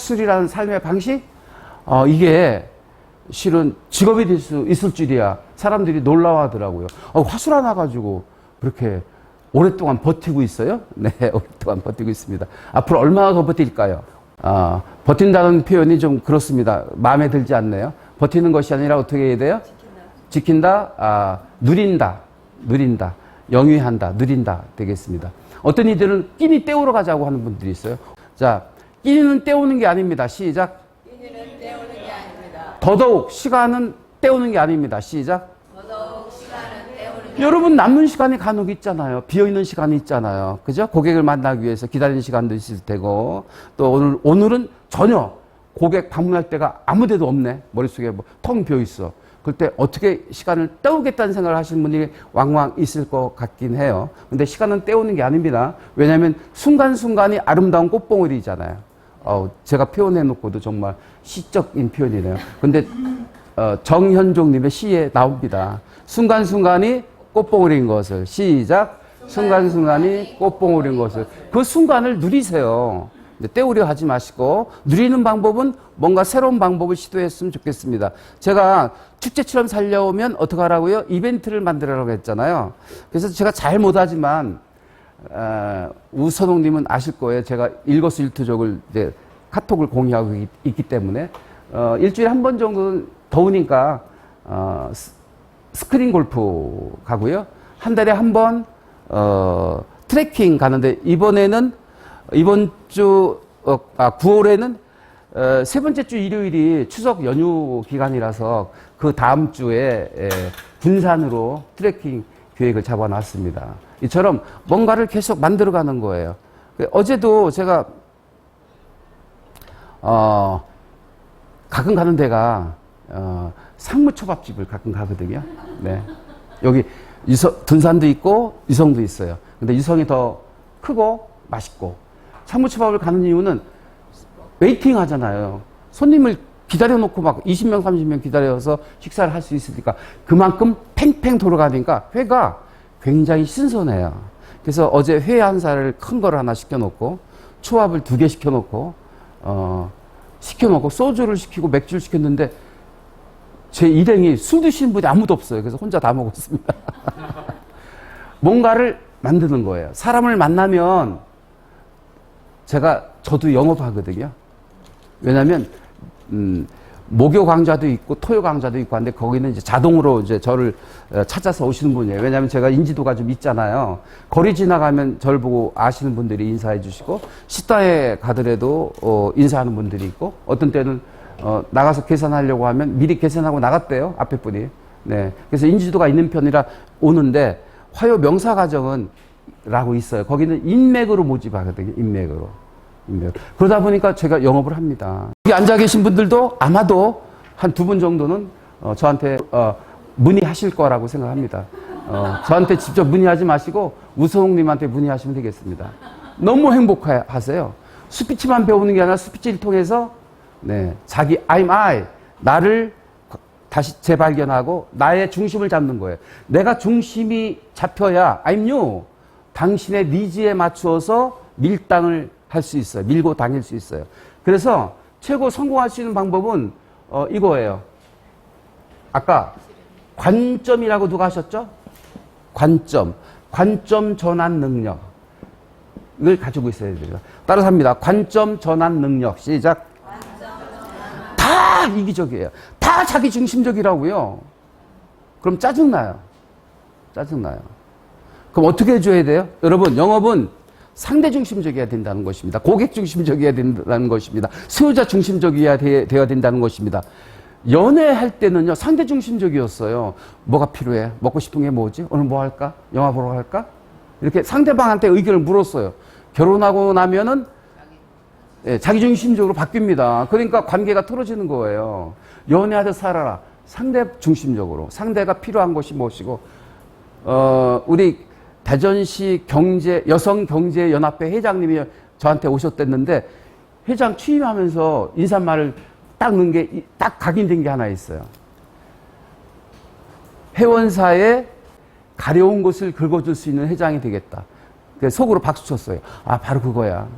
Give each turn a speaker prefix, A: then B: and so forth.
A: 화술이라는 삶의 방식, 어, 이게 실은 직업이 될 수 있을 줄이야. 사람들이 놀라워하더라고요. 어, 화술 하나 가지고 그렇게 오랫동안 버티고 있어요? 네, 오랫동안 버티고 있습니다. 앞으로 얼마나 더 버틸까요? 아, 버틴다는 표현이 좀 그렇습니다. 마음에 들지 않네요. 버티는 것이 아니라 어떻게 해야 돼요? 지킨다, 아, 누린다, 누린다, 영위한다, 누린다 되겠습니다. 어떤 이들은 끼니 때우러 가자고 하는 분들이 있어요. 자, 끼니는 때우는 게 아닙니다. 시작.
B: 끼니는 때우는 게 아닙니다.
A: 더더욱 시간은 때우는 게 아닙니다. 시작.
B: 더더욱 시간은 때우는 게
A: 여러분 남는 시간이 간혹 있잖아요. 비어 있는 시간이 있잖아요. 그죠? 고객을 만나기 위해서 기다리는 시간도 있을 테고 또 오늘 오늘은 전혀 고객 방문할 때가 아무 데도 없네. 머릿속에 뭐 텅 비어 있어. 그때 어떻게 시간을 때우겠다는 생각을 하시는 분들이 왕왕 있을 것 같긴 해요. 근데 시간은 때우는 게 아닙니다. 왜냐하면 순간순간이 아름다운 꽃봉오리잖아요. 어, 제가 표현해 놓고도 정말 시적인 표현이네요. 근데 어, 정현종님의 시에 나옵니다. 순간순간이 꽃봉오리인 것을 시작. 순간순간이 꽃봉오리인 것을 그 순간을 누리세요. 때우려 하지 마시고 누리는 방법은 뭔가 새로운 방법을 시도했으면 좋겠습니다. 제가 축제처럼 살려오면 어떻게 하라고요? 이벤트를 만들어라고 했잖아요. 그래서 제가 잘 못하지만 어, 우선홍님은 아실 거예요. 제가 일거수일투족을 이제 카톡을 공유하고 있, 있기 때문에 어, 일주일에 한 번 정도는 더우니까 어, 스- 스크린 골프 가고요. 한 달에 한 번 어, 트레킹 가는데 이번에는 이번 주 어, 아, 9월에는 어, 세 번째 주 일요일이 추석 연휴 기간이라서 그 다음 주에 에, 군산으로 트레킹 계획을 잡아놨습니다. 이처럼 뭔가를 계속 만들어가는 거예요. 그 어제도 제가 어, 가끔 가는 데가 어, 상무초밥집을 가끔 가거든요. 네. 여기 유서, 둔산도 있고 유성도 있어요. 근데 유성이 더 크고 맛있고 상무초밥을 가는 이유는 웨이팅 하잖아요. 손님을 기다려 놓고 막 20명, 30명 기다려서 식사를 할 수 있으니까 그만큼 팽팽 돌아가니까 회가 굉장히 신선해요. 그래서 어제 회 한 살을 큰 걸 하나 시켜놓고 초밥을 두 개 시켜놓고 어, 시켜놓고 소주를 시키고 맥주를 시켰는데 제 일행이 술 드시는 분이 아무도 없어요. 그래서 혼자 다 먹었습니다. 뭔가를 만드는 거예요. 사람을 만나면 제가 저도 영업하거든요. 왜냐하면 음, 목요 강좌도 있고 토요 강좌도 있고 한데 거기는 이제 자동으로 이제 저를 어, 찾아서 오시는 분이에요. 왜냐하면 제가 인지도가 좀 있잖아요. 거리 지나가면 저를 보고 아시는 분들이 인사해 주시고 식당에 가더라도 어, 인사하는 분들이 있고 어떤 때는 어, 나가서 계산하려고 하면 미리 계산하고 나갔대요. 앞에 분이. 네. 그래서 인지도가 있는 편이라 오는데 화요 명사 과정은 라고 있어요. 거기는 인맥으로 모집하거든요. 인맥으로. 인맥. 그러다 보니까 제가 영업을 합니다. 여기 앉아 계신 분들도 아마도 한 두 분 정도는 어, 저한테 어, 문의하실 거라고 생각합니다. 어, 저한테 직접 문의하지 마시고 우성님한테 문의하시면 되겠습니다. 너무 행복하세요. 스피치만 배우는 게 아니라 스피치를 통해서 네, 자기 I'm I 나를 다시 재발견하고 나의 중심을 잡는 거예요. 내가 중심이 잡혀야 I'm you 당신의 니즈에 맞추어서 밀당을 할 수 있어요. 밀고 당길 수 있어요. 그래서 최고 성공할 수 있는 방법은 어, 이거예요. 아까 관점이라고 누가 하셨죠? 관점. 관점 전환 능력을 가지고 있어야 됩니다. 따라서 합니다. 관점 전환 능력. 시작. 다 이기적이에요. 다 자기 중심적이라고요. 그럼 짜증나요. 짜증나요. 그럼 어떻게 해줘야 돼요? 여러분, 영업은 상대 중심적이어야 된다는 것입니다. 고객 중심적이어야 된다는 것입니다. 수요자 중심적이어야 되, 되어야 된다는 것입니다. 연애할 때는요, 상대 중심적이었어요. 뭐가 필요해? 먹고 싶은 게 뭐지? 오늘 뭐 할까? 영화 보러 갈까? 이렇게 상대방한테 의견을 물었어요. 결혼하고 나면은 예, 자기 중심적으로 바뀝니다. 그러니까 관계가 틀어지는 거예요. 연애하듯 살아라. 상대 중심적으로. 상대가 필요한 것이 무엇이고, 어, 우리 대전시 경제, 여성 경제 연합회 회장님이 저한테 오셨댔는데, 회장 취임하면서 인사말을 딱 넣은 게, 딱 각인된 게 하나 있어요. 회원사에 가려운 것을 긁어줄 수 있는 회장이 되겠다. 그래서 속으로 박수 쳤어요. 아, 바로 그거야.